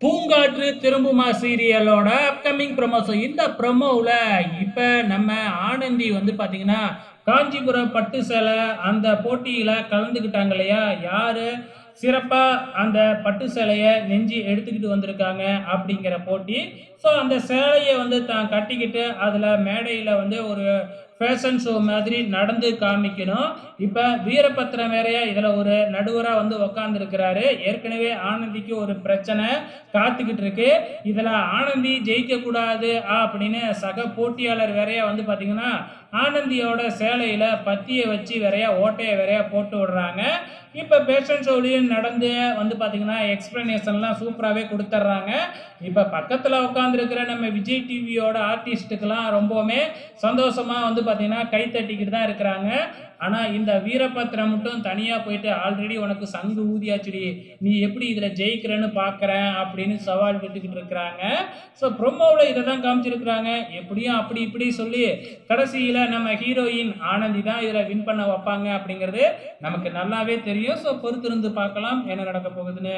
பூங்காற்று திரும்புமா சீரியலோட upcoming ப்ரமோஸோ இந்த ப்ரமோவில் இப்போ நம்ம ஆனந்தி வந்து பார்த்தீங்கன்னா காஞ்சிபுரம் பட்டு சேலை அந்த போட்டியில் கலந்துக்கிட்டாங்க இல்லையா? யார்? சிறப்பாக அந்த பட்டு சேலையை நெஞ்சு எடுத்துக்கிட்டு வந்திருக்காங்க அப்படிங்கிற போட்டி. ஸோ அந்த சேலையை வந்து தான் கட்டிக்கிட்டு அதில் மேடையில் வந்து ஒரு ஃபேஷன் ஷோ மாதிரி நடந்து காமிக்கணும். இப்போ வீரபத்திரம் வேறையா இதில் ஒரு நடுவராக வந்து உக்காந்துருக்கிறாரு. ஏற்கனவே ஆனந்திக்கு ஒரு பிரச்சனை காத்துக்கிட்டு இருக்கு இதில் ஆனந்தி ஜெயிக்கக்கூடாது அப்படின்னு சக போட்டியாளர் வேறையா வந்து பார்த்தீங்கன்னா ஆனந்தியோட சேலையில் பத்தியை வச்சு வேறையா ஓட்டையை வேறையா போட்டு விடுறாங்க. இப்போ பேஷன் ஷோலையும் நடந்து வந்து பார்த்தீங்கன்னா எக்ஸ்ப்ளனேஷன்லாம் சூப்பராகவே கொடுத்துட்றாங்க இப்போ பக்கத்தில் உட்காந்துருக்கிற நம்ம விஜய் டிவியோட ஆர்டிஸ்ட்டுக்கெல்லாம் ரொம்பவுமே சந்தோஷமாக வந்து பார்த்தீங்கன்னா கை தட்டிக்கிட்டு தான் இருக்கிறாங்க. ஆனால் இந்த வீரபத்திரம் மட்டும் தனியாக போயிட்டு ஆல்ரெடி உனக்கு சங்கு ஊதியாச்சுடி. நீ எப்படி இதில் ஜெயிக்கிறேன்னு பார்க்குறேன் அப்படின்னு சவால் விட்டுக்கிட்டு இருக்கிறாங்க. ஸோ ப்ரொமோவில் இதை தான் காமிச்சிருக்கிறாங்க. எப்படியும் அப்படி இப்படி சொல்லி கடைசியில் நம்ம ஹீரோயின் ஆனந்தி தான் இதில் வின் பண்ண வைப்பாங்க அப்படிங்கிறது நமக்கு நல்லாவே தெரியும். ஸோ பொறுத்திருந்து பார்க்கலாம் என்ன நடக்க போகுதுன்னு.